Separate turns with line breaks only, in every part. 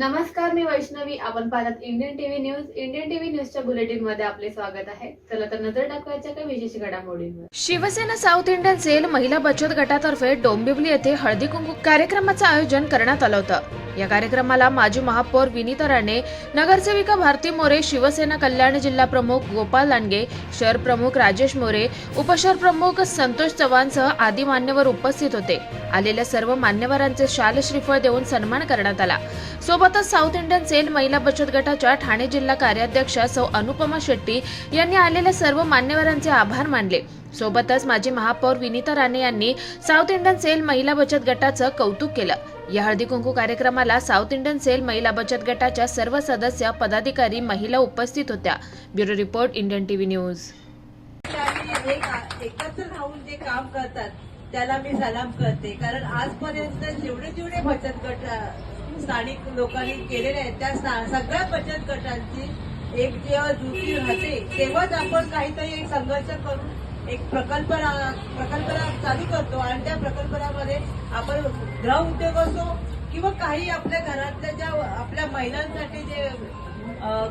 नमस्कार मी वैष्णवी. आपण पाहतात Indian TV news Indian TV न्यूजच्या बुलेटिनमध्ये आपले स्वागत आहे. चला तर नजर टाकवायच्या काही विशेष घडामोडींवर.
शिवसेना साऊथ इंडियन सेल महिला बचत गटातर्फे डोंबिवली येथे हळदी कुंकू कार्यक्रमाचं आयोजन करण्यात आलं होतं. या कार्यक्रमाला माजी महापौर विनीता राणे नगरसेविका भारती मोरे शिवसेना कल्याण जिल्हा प्रमुख गोपाल लांडगे शहर प्रमुख राजेश मोरे उपशहर प्रमुख संतोष चव्हाणसह आदी मान्यवर उपस्थित होते. आलेल्या सर्व मान्यवरांचे शाल श्रीफळ देऊन सन्मान करण्यात आला. सोबतच साऊथ इंडियन सेल महिला बचत गटाच्या ठाणे जिल्हा कार्याध्यक्षा सौ अनुपमा शेट्टी यांनी आलेल्या सर्व मान्यवरांचे आभार मानले. सोबतच माजी महापौर विनीता राणे यांनी साऊथ इंडियन सेल महिला बचत गटाचं कौतुक केलं. या हळदी कुंकू कार्यक्रमाला साऊथ इंडियन सेल महिला बचत गटाच्या सर्व सदस्य पदाधिकारी महिला उपस्थित होत्या. Bureau report Indian TV news.
एकत्र राहून जे काम करतात त्याला मी सलाम करते. कारण आजपर्यंत जेवढे जेवढे बचत गट स्थानिक लोकांनी केलेले आहेत त्या सगळ्या बचत गटांची एक जेव्हा जुती राहते तेव्हाच आपण काहीतरी एक संघर्ष करून एक प्रकल्प प्रकल्प चालू करतो आणि त्या प्रकल्पामध्ये आपण गृह उद्योग असो किंवा काही आपल्या घरातल्या ज्या आपल्या महिलांसाठी जे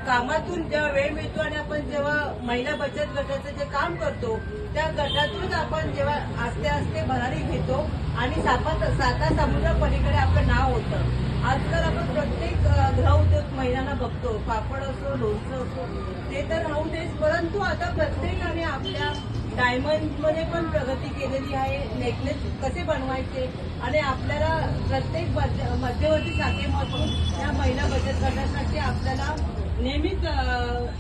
कामातून जेव्हा वेळ मिळतो आणि आपण जेव्हा महिला बचत गटाचं जे काम करतो त्या गटातूनच आपण जेव्हा आस्ते आस्ते भरारी घेतो आणि सापा साता समुद्र पलीकडे आपलं नाव होतं. आजकाल आपण प्रत्येक ग्रहउद्योग महिलांना बघतो. पापड असो लोणचं असो ते तर राहू देस परंतु आता प्रत्येकाने आपल्या डायमंडमध्ये पण प्रगती केलेली आहे नेकलेस कसे बनवायचे आणि आपल्याला प्रत्येक मध्यवर्ती शाखेमधून या महिला बचत गटासाठी आपल्याला नेहमीच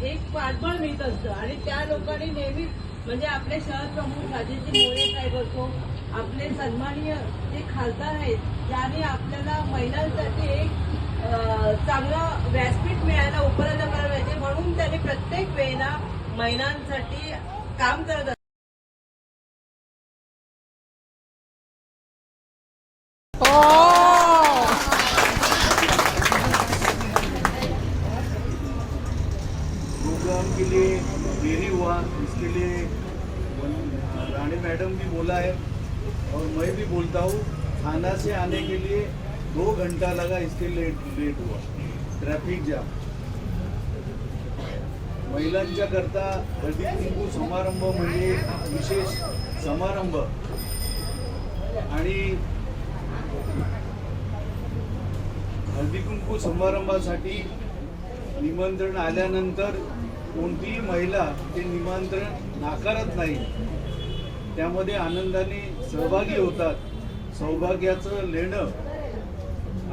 एक पाठबळ मिळत असतं. आणि त्या लोकांनी नेहमीच म्हणजे आपले शहर प्रमुख राजेजी मोरे साहेब असो आपले सन्माननीय जे खासदार आहेत ज्यांनी आपल्याला महिलांसाठी एक चांगलं व्यासपीठ मिळायला उपलब्ध करायचे म्हणून त्यांनी प्रत्येक वेळेला महिलांसाठी काम करत
प्रोग्राम के लिए देरी हुआ इसके लिए रानी मैडम भी बोला है और मैं भी बोलता हूँ थाना से आने के लिए दो घंटा लगा इसके लेट लेट हुआ। Traffic jam. महिलांच्या करता हळदी कुंकू समारंभ म्हणजे विशेष समारंभ. आणि हळदीकुंकू समारंभासाठी निमंत्रण आल्यानंतर कोणतीही महिला ते निमंत्रण नाकारत नाही. त्यामध्ये आनंदाने सहभागी होतात. सौभाग्याचं लेणं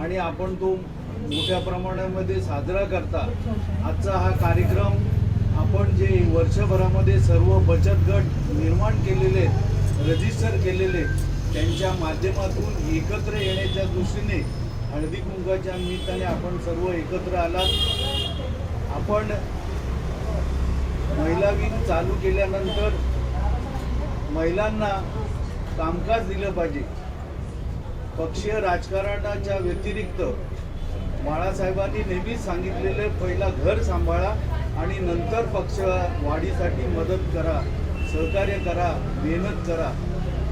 आणि आपण तो मोठ्या प्रमाणामध्ये साजरा करता. आजचा हा कार्यक्रम आपण जे वर्षभरामध्ये सर्व बचत गट निर्माण केलेले रजिस्टर केलेले त्यांच्या माध्यमातून एकत्र येण्याच्या दृष्टीने हळदी कुंकाच्या निमित्ताने आपण सर्व एकत्र आलात. आपण महिला विंग चालू केल्यानंतर महिलांना कामकाज दिलं पाहिजे. पक्षीय राजकारणाच्या व्यतिरिक्त बाळासाहेबांनी नेहमीच सांगितलेलं पहिला घर सांभाळा आणि नंतर पक्ष वाढीसाठी मदत करा सहकार्य करा मेहनत करा.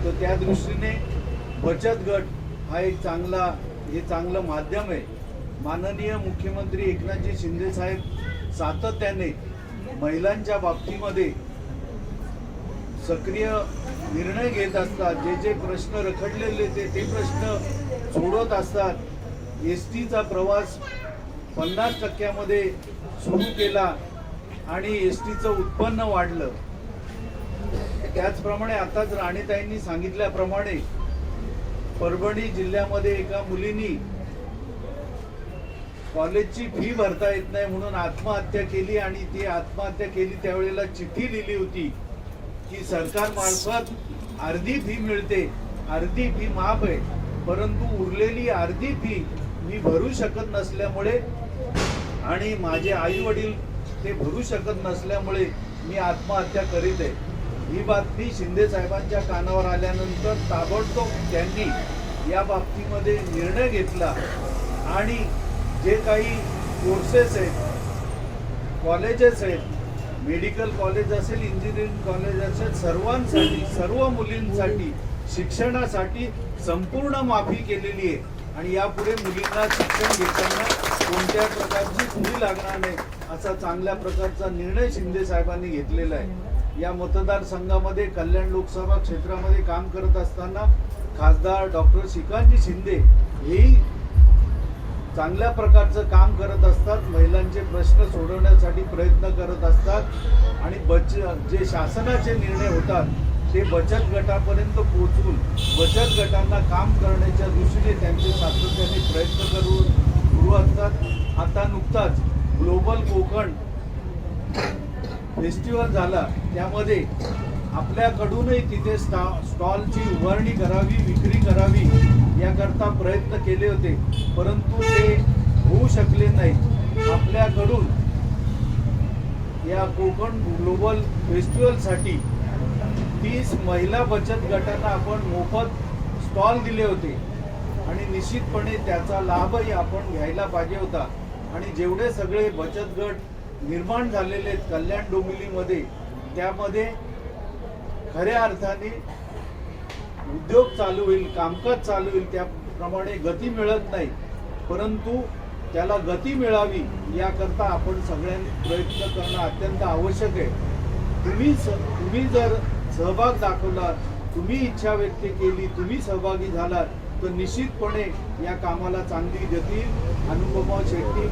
तर त्या दृष्टीने बचत गट हा एक चांगला हे चांगलं माध्यम आहे. माननीय मुख्यमंत्री एकनाथजी शिंदे साहेब सातत्याने महिलांच्या बाबतीमध्ये सक्रिय निर्णय घेत असतात. जे जे प्रश्न रखडलेले ते ते प्रश्न सोडवत असतात. एस टीचा प्रवास पन्नास टक्क्यामध्ये सुरू केला आणि एस टीचं उत्पन्न वाढलं. त्याचप्रमाणे आताच राणीताईंनी सांगितल्याप्रमाणे परभणी जिल्ह्यामध्ये एका मुलीनी कॉलेजची फी भरता येत नाही म्हणून आत्महत्या केली आणि ती आत्महत्या केली त्यावेळेला चिठ्ठी लिहिली होती की सरकार मार्फत अर्धी फी मिळते अर्धी फी माफ आहे परंतु उरलेली अर्धी फी मी भरू शकत नसल्यामुळे आणि माझे आई वडील ते भरू शकत नसल्यामुळे मी आत्महत्या करीत आहे. ही बातमी शिंदे साहेबांच्या कानावर आल्यानंतर ताबडतोब त्यांनी या बाबतीमध्ये निर्णय घेतला. आणि जे काही कोर्सेस आहेत कॉलेजेस आहेत मेडिकल कॉलेज असेल इंजिनिअरिंग कॉलेज असेल सर्वांसाठी सर्व मुलींसाठी शिक्षणासाठी संपूर्ण माफी केलेली आहे. आणि यापुढे मुलींना शिक्षण घेताना कोणत्या प्रकारची चुरी लागणार नाही असा चांगल्या प्रकारचा निर्णय शिंदे साहेबांनी घेतलेला आहे. या मतदारसंघामध्ये कल्याण लोकसभा क्षेत्रामध्ये काम करत असताना खासदार डॉक्टर श्रीकांतजी शिंदे हेही चांगल्या प्रकारचं काम करत असतात महिलांचे प्रश्न सोडवण्यासाठी प्रयत्न करत असतात आणि बच जे शासनाचे निर्णय होतात ते बचत गटापर्यंत पोहोचून बचत गटांना काम करण्याच्या दृष्टीने त्यांचे सातत्याने प्रयत्न करू सुरू असतात. आता नुकताच ग्लोबल कोकण फेस्टिवल झाला त्यामध्ये आपल्याकडूनही तिथे स्टा स्टॉलची उभारणी करावी विक्री करावी याकरता प्रयत्न केले होते. परंतु ते होऊ शकले नाही आपल्याकडून या कोकण ग्लोबल फेस्टिवलसाठी तीस महिला बचत गटांना आपण मोफत स्टॉल दिले होते. आणि निश्चितपणे त्याचा लाभही आपण घ्यायला पाहिजे होता. आणि जेवढे सगळे बचत गट निर्माण झालेले आहेत कल्याण डोंबिवलीमध्ये. त्यामध्ये खऱ्या अर्थाने उद्योग चालू होईल कामकाज चालू होईल त्याप्रमाणे गती मिळत नाही. परंतु त्याला गती मिळावी याकरता आपण सगळ्यांनी प्रयत्न करणं अत्यंत आवश्यक आहे. तुम्ही स- तुम्ही जर सहभाग दाखवला तुम्ही इच्छा व्यक्त केली तुम्ही सहभागी झालात तर निश्चितपणे या कामाला चांगली गती अनुपमा शेट्टी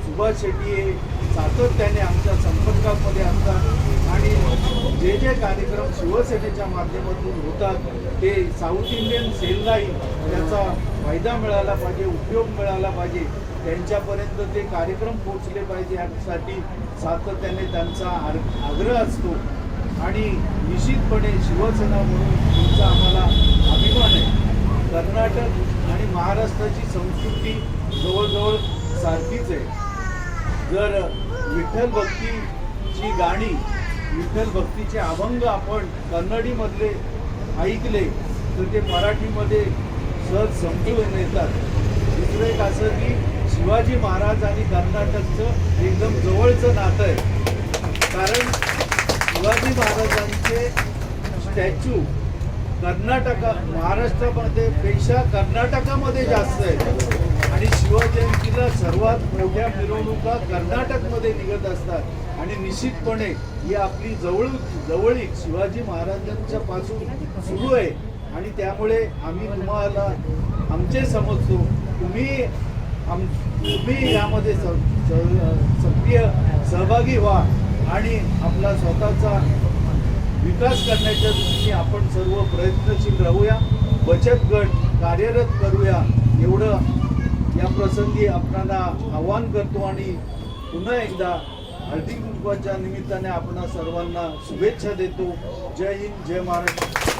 सुभाष शेट्टी हे सातत्याने आमच्या संपर्कामध्ये असतात. आणि जे जे कार्यक्रम शिवसेनेच्या माध्यमातून होतात ते साऊथ इंडियन सेललाही त्याचा फायदा मिळाला पाहिजे उपयोग मिळाला पाहिजे त्यांच्यापर्यंत ते कार्यक्रम पोहोचले पाहिजे यासाठी सातत्याने त्यांचा आर- आग्रह असतो. आणि निश्चितपणे शिवसेना म्हणून तुमचा आम्हाला अभिमान आहे. कर्नाटक आणि महाराष्ट्राची संस्कृती जवळजवळ सारखीच आहे. जर विठ्ठल भक्तीची गाणी विठ्ठल भक्तीचे अभंग आपण कन्नडीमधले ऐकले तर ते मराठीमध्ये सहज समजून येतात. दुसरं एक असं की शिवाजी महाराज आणि कर्नाटकचं एकदम जवळचं नातं आहे. कारण शिवाजी महाराजांचे स्टॅच्यू कर्नाटका महाराष्ट्रामध्ये पेक्षा कर्नाटकामध्ये जास्त आहे. शिवजयंतीला सर्वात मोठ्या मिरवणुका कर्नाटकमध्ये निघत असतात. आणि निश्चितपणे ही आपली जवळ जवळीक शिवाजी महाराजांच्या पासून सुरू आहे. आणि त्यामुळे आम्ही तुम्हाला आमचे समजतो तुम्ही आम तुम्ही यामध्ये सक्रिय सहभागी व्हा आणि आपला स्वतःचा विकास करण्याच्या दृष्टीने आपण सर्व प्रयत्नशील राहूया. बचत गट कार्यरत करूया एवढं या प्रसंगी आपणाला आवाहन करतो आणि पुन्हा एकदा हळदी कुंकवाच्या निमित्ताने आपणा सर्वांना शुभेच्छा देतो. जय हिंद जय महाराष्ट्र.